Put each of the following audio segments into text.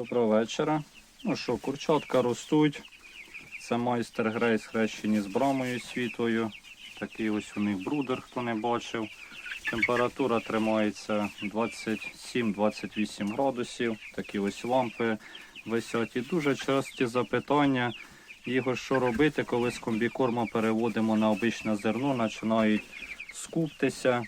Доброго вечора. Ну що, курчатка ростуть. Це майстер Грейс хрещені з брамою світою. Такий ось у них брудер, хто не бачив. Температура тримається 27-28 градусів. Такі ось лампи висять. І дуже часті запитання. Його що робити, коли з комбікорма переводимо на обичне зерно, починають скуптися.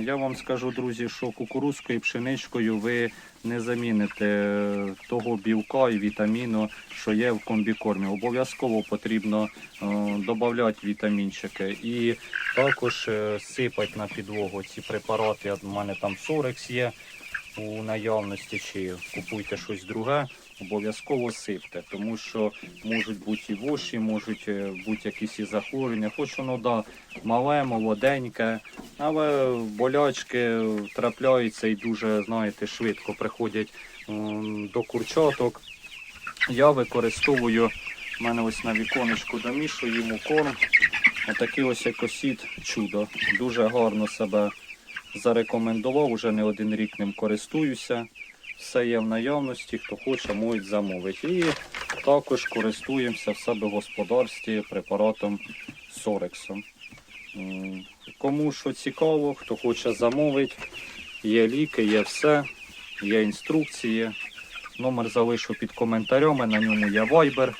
Я вам скажу, друзі, що кукурузкою і пшеничкою ви не заміните е, того білка і вітаміну, що є в комбікормі. Обов'язково потрібно додати вітамінчики. І також е, сипать на підлогу ці препарати. У мене там Сорекс є у наявності, чи купуйте щось друге. Обов'язково сипте, тому що можуть бути і воші, можуть е, бути якісь і захворювання. Хоч воно да, мале, молоденьке, але болячки трапляються і дуже, знаєте, швидко приходять до курчаток. Я використовую, в мене ось на віконечку домішую йому корм. Отакий ось екосід чудо. Дуже гарно себе зарекомендував, уже не один рік ним користуюся. Все є в наявності, хто хоче, можуть замовити. І також користуємося в себе в господарстві препаратом Сорексом. Кому що цікаво, хто хоче замовити, є ліки, є все, є інструкції. Номер залишу під коментарями, на ньому є Viber.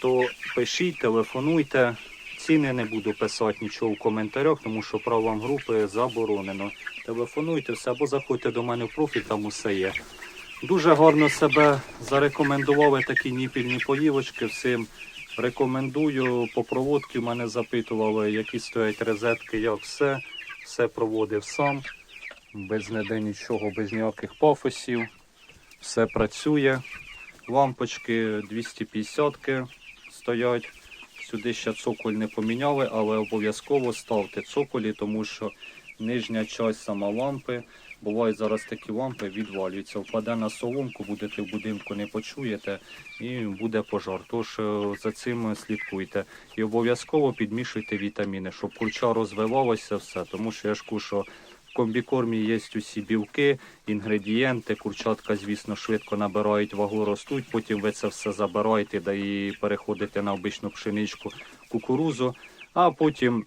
То пишіть, телефонуйте. Ціни не буду писати нічого в коментарях, тому що правам групи заборонено. Телефонуйте все або заходьте до мене в профіль, там усе є. Дуже гарно себе зарекомендували такі ніпільні поївочки. Всім рекомендую. По проводці мене запитували, які стоять розетки, як все. Все проводив сам, без ніде нічого, без ніяких пафосів. Все працює. Лампочки 250 стоять. Сюди ще цоколь не поміняли, але обов'язково ставте цоколі, тому що нижня часть сама лампи. Бувають зараз такі лампи відвалюються. Впаде на соломку, будете в будинку, не почуєте і буде пожар. Тож е, за цим слідкуйте. І обов'язково підмішуйте вітаміни, щоб курча розвивалося все. Тому що я ж в комбікормі є усі білки, інгредієнти. Курчатка, звісно, швидко набирають вагу, ростуть. Потім ви це все забираєте да і переходите на обичну пшеничку, кукурузу, а потім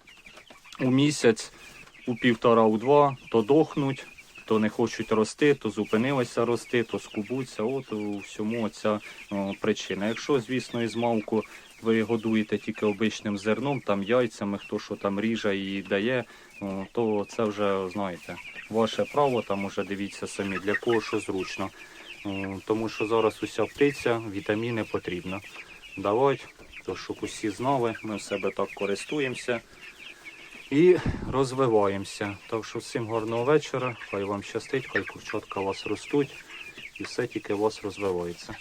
у місяць, у півтора, у два, то дохнуть, то не хочуть рости, то зупинилися рости, то скубуться. От у всьому ця причина. Якщо, звісно, із малку ви годуєте тільки обичним зерном, там яйцями, хто що там ріже і дає, то це вже знаєте, ваше право, там уже дивіться самі, для кого що зручно. Тому що зараз уся птиця, вітаміни потрібно давати, то щоб усі знали, ми в себе так користуємося і розвиваємося. Так що всім гарного вечора, хай вам щастить, хай курчатка у вас ростуть і все тільки у вас розвивається.